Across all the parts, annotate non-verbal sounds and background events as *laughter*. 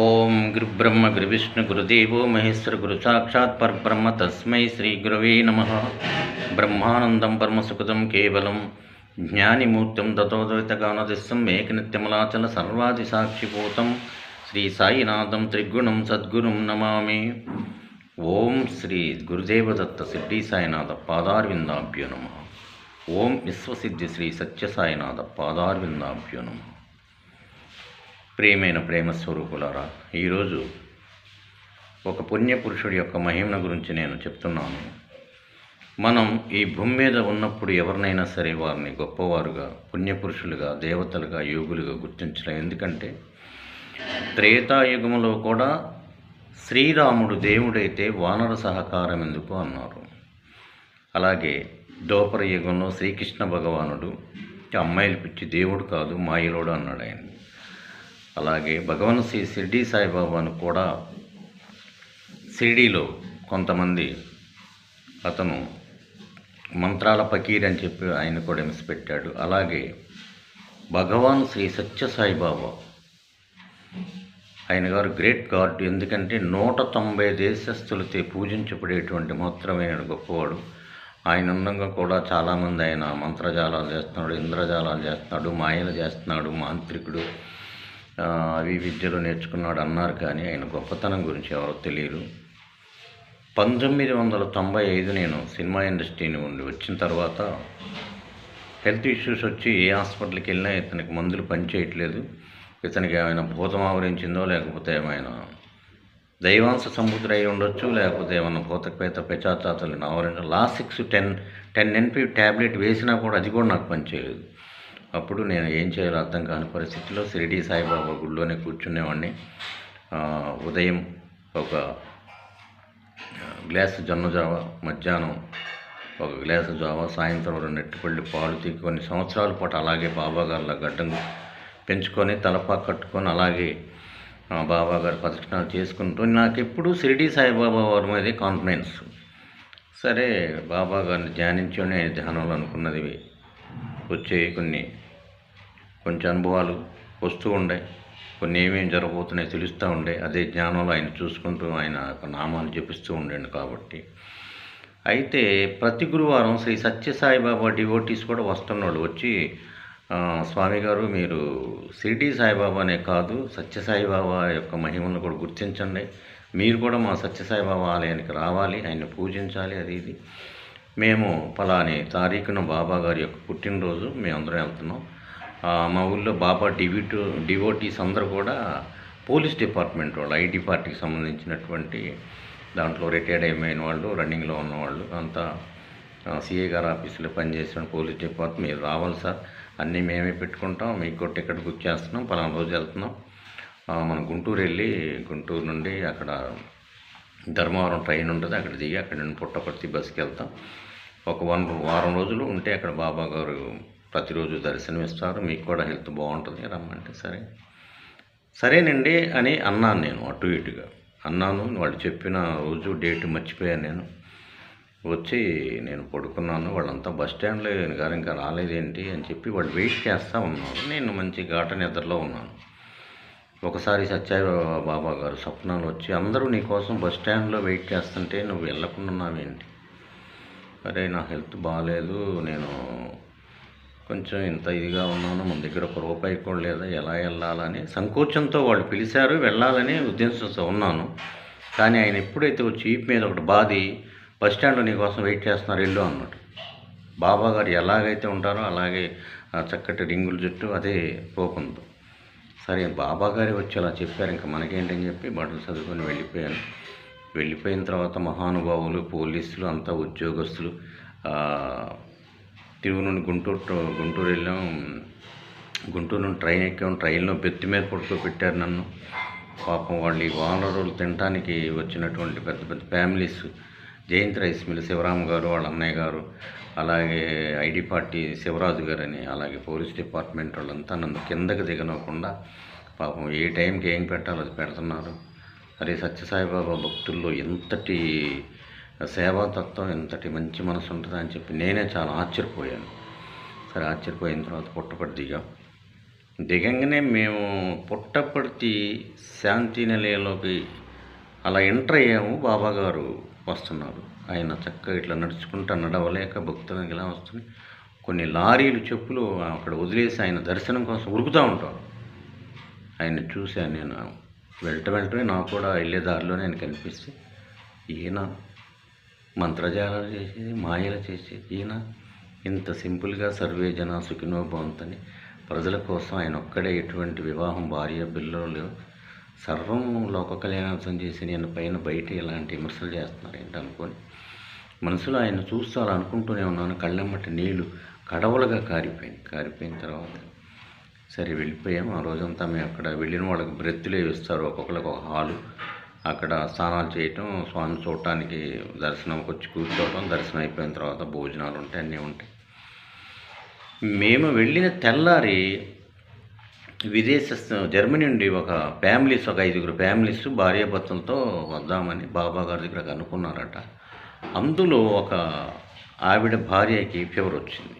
ఓం గురుబ్రహ్మ గురువిష్ణు గురుదేవో మహేశ్వర గురు సాక్షాత్ పరబ్రహ్మ తస్మై శ్రీ గురవే నమ. బ్రహ్మానందం పరమసుకృతం కేవలం జ్ఞానిమూర్తం దతోదవితగానదిస్సం ఏకనిత్యమలాచల సర్వాది సాక్షిభూతం శ్రీ సాయినాథం త్రిగుణం సద్గురుం నమామి. ఓం శ్రీ గురుదేవదత్త సిద్ధి సాయినాథ పాదార్విందాభ్యో నమ. ఓం విశ్వసిద్ధి శ్రీ సత్యసాయినాథ పాదార్విందాభ్యో నమ. ప్రియమైన ప్రేమ స్వరూపులారా ఈరోజు ఒక పుణ్యపురుషుడి యొక్క మహిమను గురించి నేను చెప్తున్నాను. మనం ఈ భూమి మీద ఉన్నప్పుడు ఎవరినైనా సరే వారిని గొప్పవారుగా పుణ్యపురుషులుగా దేవతలుగా యోగులుగా గుర్తించలే. ఎందుకంటే త్రేతాయుగములో కూడా శ్రీరాముడు దేవుడైతే వానర సహకారం ఎందుకు అన్నారు. అలాగే దోపర యుగంలో శ్రీకృష్ణ భగవానుడు అమ్మాయిలు పిచ్చి దేవుడు కాదు మాయలోడు అన్నాడు ఆయన. అలాగే భగవాన్ శ్రీ షిర్డీ సాయిబాబాను కూడా షిర్డీలో కొంతమంది అతను మంత్రాల పకీర్ అని చెప్పి ఆయన కూడా హింసపెట్టాడు అలాగే భగవాన్ శ్రీ సత్య సాయిబాబా ఆయన గారు గ్రేట్ గాడ్ ఎందుకంటే నూట తొంభై దేశస్థులతో పూజించబడేటువంటి మాత్రమైన గొప్పవాడు. ఆయన ఉండగా కూడా చాలామంది ఆయన మంత్రజాలాలు చేస్తున్నాడు ఇంద్రజాలాలు చేస్తున్నాడు మాయలు చేస్తున్నాడు మాంత్రికుడు. అవి విద్యలు నేర్చుకున్నాడు అన్నారు కానీ ఆయన గొప్పతనం గురించి ఎవరో తెలియదు. పంతొమ్మిది వందల తొంభై ఐదు నేను సినిమా ఇండస్ట్రీని ఉండి వచ్చిన తర్వాత హెల్త్ ఇష్యూస్ వచ్చి ఏ హాస్పిటల్కి వెళ్ళినా ఇతనికి మందులు పనిచేయట్లేదు. ఇతనికి ఏమైనా భూతం ఆవరించిందో లేకపోతే ఏమైనా దైవాంశ సముద్ర అయి ఉండొచ్చు లేకపోతే ఏమైనా భూతపేత పెచాచాతలు ఆవరించడం last six ten ten NP tablet వేసినా కూడా అది కూడా నాకు పనిచేయలేదు. అప్పుడు నేను ఏం చేయాలో అర్థం కాని పరిస్థితిలో షిరిడి సాయిబాబా గుడిలోనే కూర్చునేవాడిని ఉదయం ఒక గ్లాసు జొన్న జావ మధ్యాహ్నం ఒక గ్లాసు జావ సాయంత్రం రెండు పళ్ళు పాలు తీ కొన్ని సంవత్సరాల పాటు అలాగే బాబా గారిలా గడ్డం పెంచుకొని తలపా కట్టుకొని అలాగే బాబాగారు ప్రదక్షిణాలు చేసుకుంటూ నాకు ఎప్పుడూ షిరిడి సాయిబాబా వారి మీదే కాన్ఫిడెన్స్. సరే బాబా గారిని ధ్యానించుకొని ధ్యానంలో అనుకున్నది. వచ్చే కొన్ని కొంచెం అనుభవాలు వస్తూ ఉండే కొన్ని ఏమేమి జరగబోతున్నాయో తెలుస్తూ ఉండే అదే జ్ఞానంలో ఆయన చూసుకుంటూ ఆయన నామాలు జపిస్తూ ఉండండి కాబట్టి. అయితే ప్రతి గురువారం శ్రీ సత్యసాయిబాబా డివోటీస్ కూడా వస్తున్నాడు వచ్చి స్వామి గారు మీరు షిరిడి సాయిబాబానే కాదు సత్యసాయిబాబా యొక్క మహిమను కూడా గుర్తించండి. మీరు కూడా మా సత్యసాయిబాబా ఆలయానికి రావాలి ఆయన్ని పూజించాలి అది ఇది. మేము ఫలాని తారీఖున బాబా గారి యొక్క పుట్టినరోజు మేమందరం వెళ్తున్నాం. మా ఊళ్ళో బాబా డివిటు డివోటీస్ అందరూ కూడా పోలీస్ డిపార్ట్మెంట్ వాళ్ళు ఐటీ పార్టీకి సంబంధించినటువంటి దాంట్లో రిటైర్డ్ అయిపోయిన వాళ్ళు రన్నింగ్లో ఉన్నవాళ్ళు అంతా సిఏ గారు ఆఫీసులో పనిచేసిన పోలీస్ డిపార్ట్మెంట్ మీరు రావాలి సార్. అన్నీ మేమే పెట్టుకుంటాం. మీకు టికెట్ బుక్ చేస్తున్నాం. పలానా రోజు వెళ్తున్నాం. మనం గుంటూరు వెళ్ళి గుంటూరు నుండి అక్కడ ధర్మవరం ట్రైన్ ఉంటుంది. అక్కడ దిగి అక్కడ నుండి పుట్టపర్తి బస్కి వెళ్తాం. ఒక వన్ వారం రోజులు ఉంటే అక్కడ బాబా గారు ప్రతిరోజు దర్శనం ఇస్తారు మీకు కూడా హెల్త్ బాగుంటుంది. రమ్మంటే సరే. సరేనండి అని అన్నాను నేను అటు ఇటుగా. అన్నాను వాళ్ళు చెప్పిన రోజు డేట్ మర్చిపోయాను నేను. వచ్చి నేను పడుకున్నాను. వాళ్ళంతా బస్ స్టాండ్లో ఈయన గారు ఇంకా రాలేదేంటి అని చెప్పి వాళ్ళు వెయిట్ చేస్తూ ఉన్నారు. నేను మంచి ఘాట నిద్రలో ఉన్నాను. ఒకసారి సత్యాయి బాబా గారు స్వప్నాలు వచ్చి అందరూ నీ కోసం బస్ స్టాండ్లో వెయిట్ చేస్తుంటే నువ్వు వెళ్ళకుండా ఉన్నావేంటి? అరే నా హెల్త్ బాగాలేదు నేను కొంచెం ఇంత ఇదిగా ఉన్నాను మన దగ్గర ఒక రూపాయి కూడా లేదా ఎలా వెళ్ళాలని సంకోచంతో వాళ్ళు పిలిచారు వెళ్ళాలని ఉద్దేశంతో ఉన్నాను. కానీ ఆయన ఎప్పుడైతే వచ్చి ఈప్ మీద ఒకటి బాది బస్ స్టాండ్లో నీ కోసం వెయిట్ చేస్తున్నారు ఇల్లు అన్నాడు. బాబా గారు ఎలాగైతే ఉంటారో అలాగే చక్కటి రింగుల జుట్టు అదే రూపంతో. సరే బాబా గారి వచ్చి అలా చెప్పారు. ఇంకా మనకేంటని చెప్పి బట్టలు చదువుకొని వెళ్ళిపోయాను. వెళ్ళిపోయిన తర్వాత మహానుభావులు పోలీసులు అంతా ఉద్యోగస్తులు తిరుగు నుండి గుంటూరు గుంటూరు వెళ్ళాం. గుంటూరు నుండి ట్రైన్ ఎక్కాం. ట్రైన్లో బెత్తి మీద పడుకోబెట్టారు నన్ను. పాపం వాళ్ళు ఈ వారం రోజులు తినడానికి వచ్చినటువంటి పెద్ద పెద్ద families. Jayanth rice mill Sivaram గారు వాళ్ళ అన్నయ్య గారు అలాగే ఐడి పార్టీ శివరాజు గారు అని అలాగే పోలీస్ డిపార్ట్మెంట్ వాళ్ళంతా నన్ను కిందకి దిగనవ్వకుండా పాపం ఏ టైంకి ఏం పెట్టాలో అది పెడుతున్నారు. అరే సత్యసాయిబాబా భక్తుల్లో ఎంతటి సేవాతత్వం ఎంతటి మంచి మనసు ఉంటుందా అని చెప్పి నేనే చాలా ఆశ్చర్యపోయాను. సరే ఆశ్చర్యపోయిన తర్వాత పుట్టపడి దిగాం. దిగంగానే మేము పుట్టపర్తి శాంతి నిలయంలోకి అలా ఎంటర్ అయ్యాము. బాబాగారు వస్తున్నారు. ఆయన చక్కగా ఇట్లా నడుచుకుంటా నడవలేక భక్తులకు ఇలా వస్తుంది కొన్ని లారీలు చెప్పులు అక్కడ వదిలేసి ఆయన దర్శనం కోసం ఉరుకుతూ ఉంటారు ఆయన చూశాను నేను. వెళ్ళటం వెంటనే నాకు కూడా వెళ్ళే దారిలోనే ఆయన కనిపిస్తే ఈయన మంత్రజాలాలు చేసేది మాయలు చేసేది. ఈయన ఇంత సింపుల్గా సర్వే జన సుఖినో భవంతని ప్రజల కోసం ఆయన ఒక్కడే ఎటువంటి వివాహం భార్య పిల్లలు లేవు. సర్వం లోక కళ్యాణార్థం చేసి నేను పైన బయట ఇలాంటి విమర్శలు చేస్తున్నారు ఏంటి మనసులో ఆయన చూస్తారనుకుంటూనే అనుకుంటూనే ఉన్నాను. కళ్ళెమ్మటి నీళ్ళు కడవలుగా కారిపోయింది. కారిపోయిన తర్వాత సరే వెళ్ళిపోయాం. ఆ రోజంతా మేము అక్కడ వెళ్ళిన వాళ్ళకి బ్రెత్తులే ఇస్తారు ఒక్కొక్కరికి ఒక హాలు అక్కడ స్నానాలు చేయటం స్వామి చూడటానికి దర్శనం వచ్చి కూర్చోవటం దర్శనం అయిపోయిన తర్వాత భోజనాలు ఉంటాయి అన్నీ ఉంటాయి. మేము వెళ్ళిన తెల్లారి విదేశ జర్మనీ నుండి ఒక ఫ్యామిలీస్ ఒక ఐదుగురు ఫ్యామిలీస్ భార్యాభర్తలతో వద్దామని బాబా గారి దగ్గర అనుకున్నారట అందులో ఒక ఆవిడ భార్యకి ఫీవర్ వచ్చింది.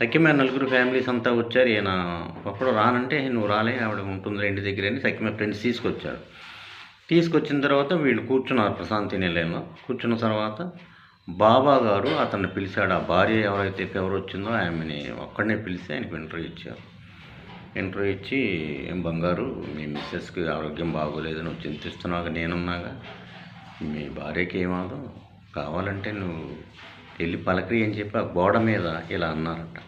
తక్కిమే నలుగురు ఫ్యామిలీస్ అంతా వచ్చారు. ఈయన ఒకడు రానంటే నువ్వు రాలే ఆవిడ ఉంటుంది ఇంటి దగ్గర అని తక్కిమే ఫ్రెండ్స్ తీసుకొచ్చారు. తీసుకొచ్చిన తర్వాత వీళ్ళు కూర్చున్నారు ప్రశాంతి నిలయంలో. కూర్చున్న తర్వాత బాబా గారు అతన్ని పిలిచాడు. ఆ భార్య ఎవరైతే ఎవరు వచ్చిందో ఆమెని ఒక్కడనే పిలిచి ఆయనకు ఇంటర్వ్యూ ఇచ్చారు. ఇంటర్వ్యూ ఇచ్చి ఏం బంగారు మీ మిస్సెస్కి ఆరోగ్యం బాగోలేదు నువ్వు చింతిస్తున్నాగా నేనున్నాగా? మీ భార్యకి ఏమాదో కావాలంటే నువ్వు వెళ్ళి పలకరి అని చెప్పి ఆ గోడ మీద ఇలా అన్నారట.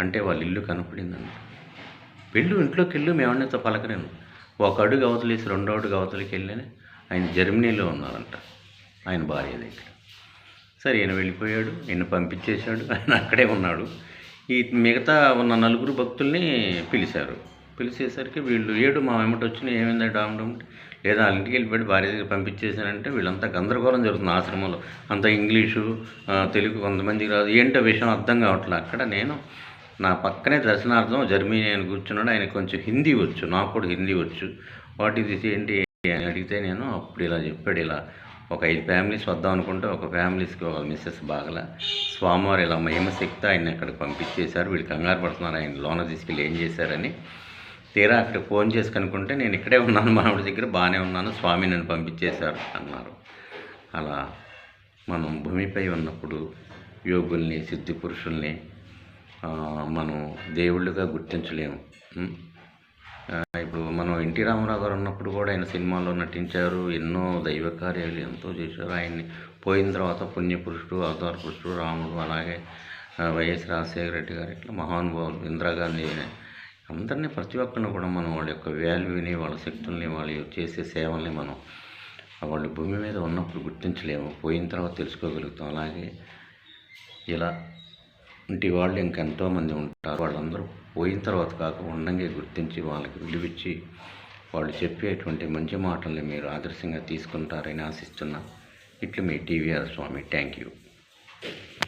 అంటే వాళ్ళ ఇల్లు కనపడిందంట. వెళ్ళు ఇంట్లోకి వెళ్ళు మేమన్నతో పలకరేను ఒక అడుగు అవతలేసి రెండో అడుగు అవతలికి వెళ్ళని ఆయన జర్మనీలో ఉన్నారంట ఆయన భార్య దగ్గర. సరే ఈయన వెళ్ళిపోయాడు ఈయన పంపించేశాడు *laughs* ఆయన అక్కడే ఉన్నాడు. ఈ మిగతా ఉన్న నలుగురు భక్తుల్ని పిలిచారు. పిలిచేసరికి వీళ్ళు ఏడు మా వెంబట వచ్చిన ఏమైందా డామడం లేదా వాళ్ళ ఇంటికి వెళ్ళిపోయి భార్య దగ్గర పంపించేసానంటే వీళ్ళంతా గందరగోళం జరుగుతుంది ఆశ్రమంలో. అంత ఇంగ్లీషు తెలుగు కొంతమందికి రాదు. ఏంటో విషయం అర్థం కావట్లేదు అక్కడ నేను నా పక్కనే దర్శనార్థం జర్మనీ అని కూర్చున్నాడు. ఆయన కొంచెం హిందీ వచ్చు. నాకు కూడా హిందీ వచ్చు. వాట్ ఇది ఏంటి? అని అడిగితే నేను అప్పుడు ఇలా చెప్పాడు. ఇలా ఒక ఐదు ఫ్యామిలీస్ వద్దాం అనుకుంటే ఒక ఫ్యామిలీస్కి ఒక మిస్సెస్ బాగల. స్వామివారు ఇలా మహిమశక్తి ఆయన అక్కడికి పంపించేశారు. వీళ్ళు కంగారు పడుతున్నారు. ఆయన లోన తీసుకెళ్ళి ఏం చేశారని. తీరా అక్కడ ఫోన్ చేసి కనుక్కుంటే నేను ఇక్కడే ఉన్నాను. మామిడి దగ్గర బాగానే ఉన్నాను. స్వామి నన్ను పంపించేశారు అన్నారు. అలా మనం భూమిపై ఉన్నప్పుడు యోగుల్ని సిద్ధి పురుషుల్ని మనం దేవుళ్ళుగా గుర్తించలేము. ఇప్పుడు మనం ఎన్టీ రామారావు గారు ఉన్నప్పుడు కూడా ఆయన సినిమాల్లో నటించారు. ఎన్నో దైవ కార్యాలు ఎంతో చేశారు. ఆయన్ని పోయిన తర్వాత పుణ్యపురుషుడు అవతార పురుషుడు రాముడు అలాగే వైఎస్ రాజశేఖర రెడ్డి గారు ఇట్లా మహానుభావులు ఇందిరాగాంధీ అందరినీ ప్రతి ఒక్కరిని కూడా మనం వాళ్ళ యొక్క వాల్యూని వాళ్ళ శక్తుల్ని వాళ్ళు చేసే సేవల్ని మనం వాళ్ళు భూమి మీద ఉన్నప్పుడు గుర్తించలేము. పోయిన తర్వాత తెలుసుకోగలుగుతాం. అలాగే ఇలా ఇంటి వాళ్ళు ఇంకెంతోమంది ఉంటారు. వాళ్ళందరూ పోయిన తర్వాత కాక ఉండంగా గుర్తించి వాళ్ళకి విలువిచ్చి వాళ్ళు చెప్పేటువంటి మంచి మాటల్ని మీరు ఆదర్శంగా తీసుకుంటారని ఆశిస్తున్నా. ఇట్లు మీ టీవీఆర్ స్వామి. Thank you.